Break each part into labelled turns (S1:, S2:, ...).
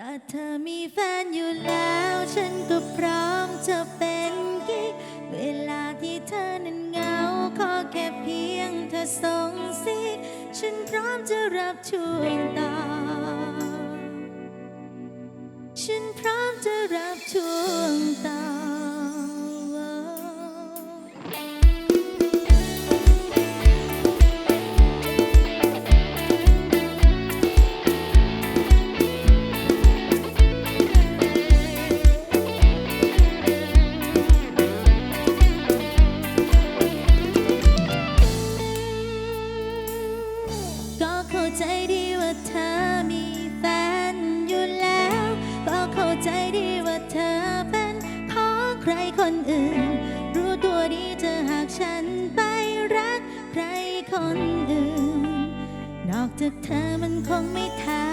S1: แต่เธอมีแฟนอยู่แล้ว ฉันก็พร้อมจะเป็นกิ๊กเวลาที่เธอนั้นเหงา ขอแค่เพียงเธอส่งสิฉันพร้อมจะรับช่วงต่อ ฉันพร้อมจะรับช่วงต่อ เธอมันคงไม่ทัน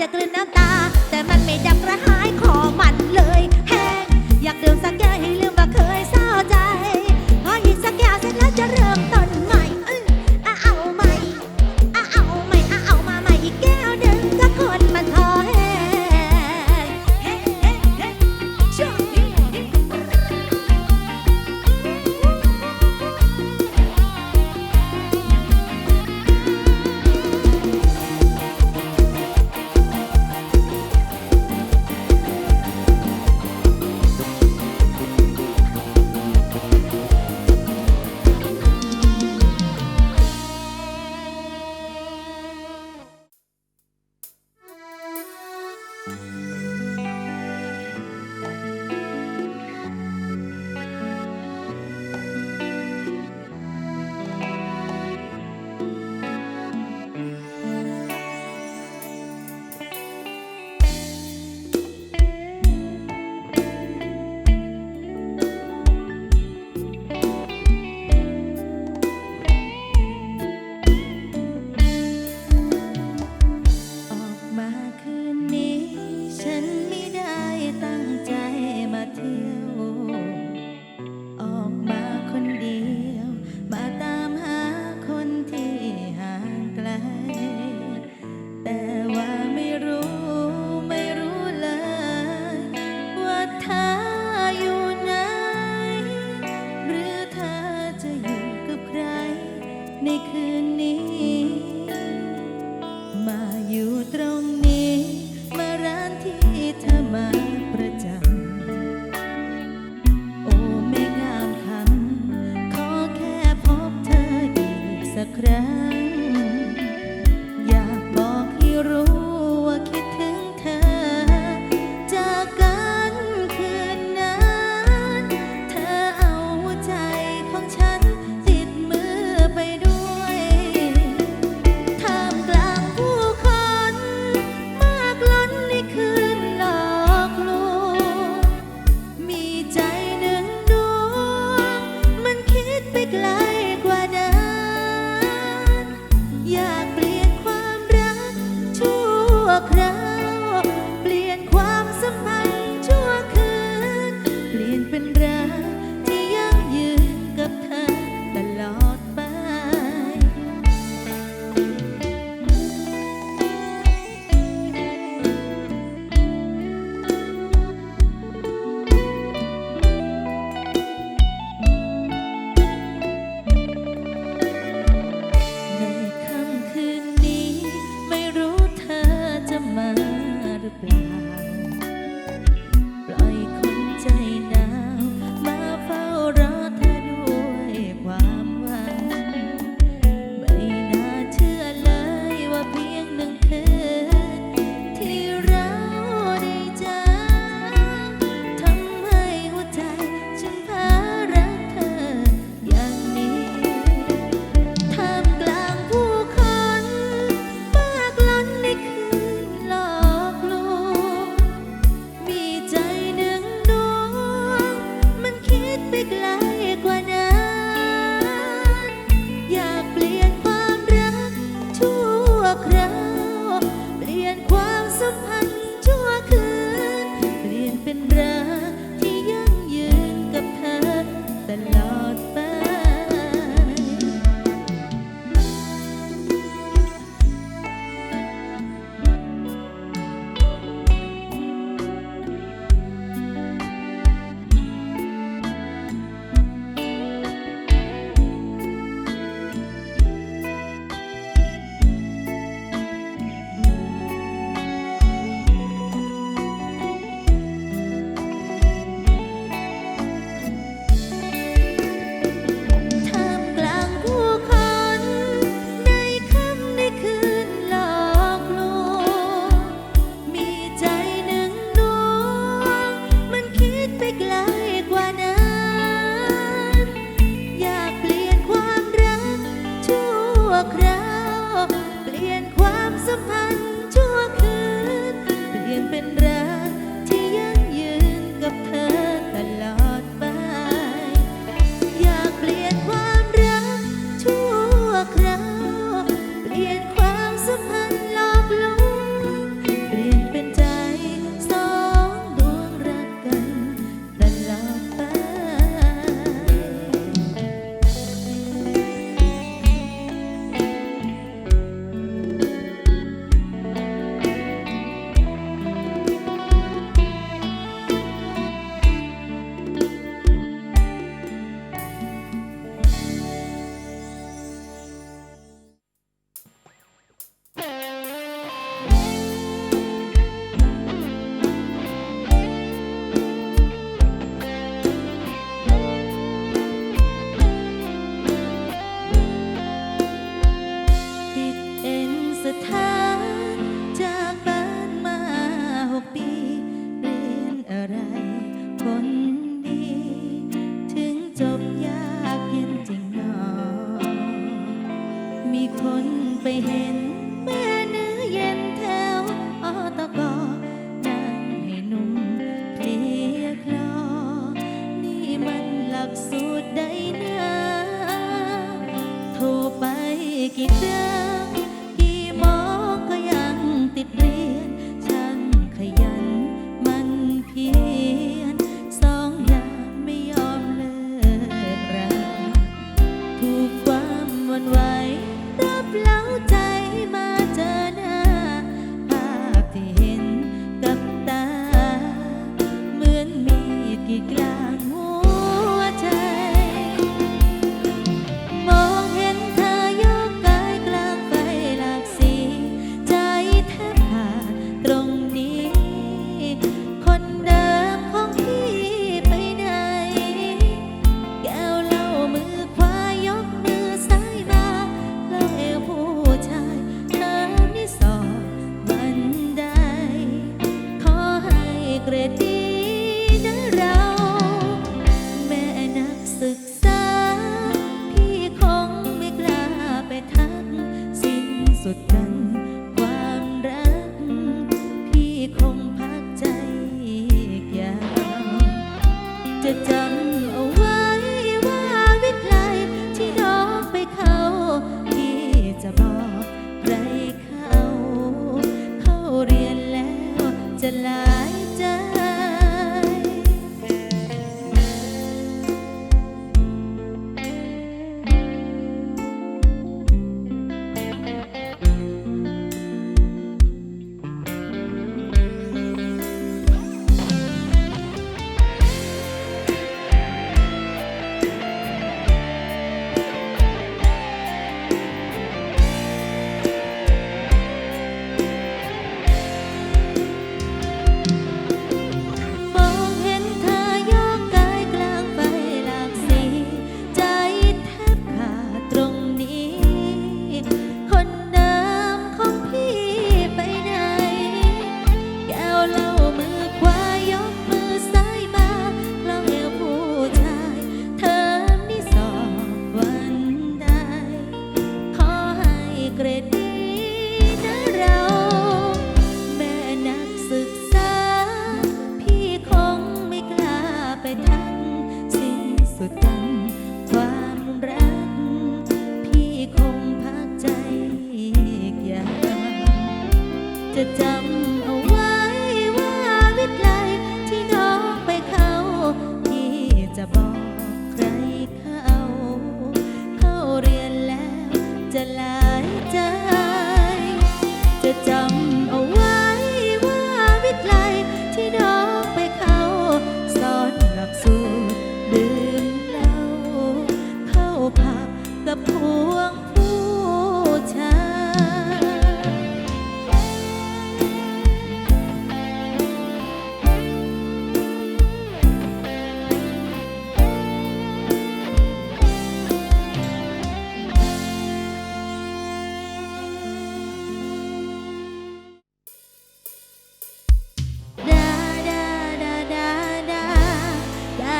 S1: จะกลืนน้ำ the pen. teclas. ดดังความรัก พี่คงพักใจอีกยาวจะจำ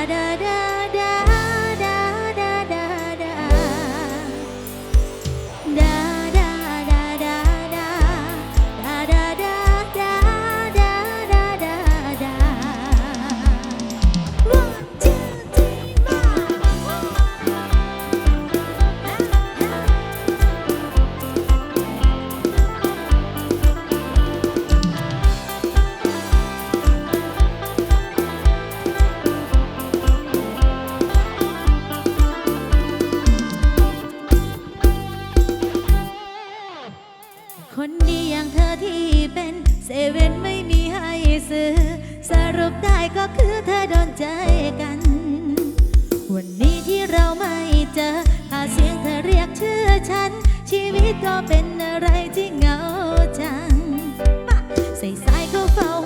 S1: da da คนดีอย่างเธอที่เป็นเซเว่นไม่มีให้ซื้อ สรุปได้ก็คือเธอโดนใจกัน วันนี้ที่เราไม่เจอถ้าเสียงเธอเรียกชื่อฉัน ชีวิตก็เป็นอะไรที่เหงาจัง ใส่สายก็เฝ้าห่วงหา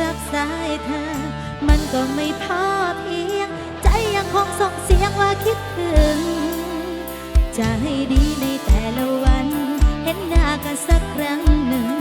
S1: รั้งที่รับสายเธอ มันก็ไม่พอเพียง ใจยังคงส่งเสียงว่าคิดถึง จะให้ดีในแต่ละวัน เห็นหน้ากันสักครั้งหนึ่ง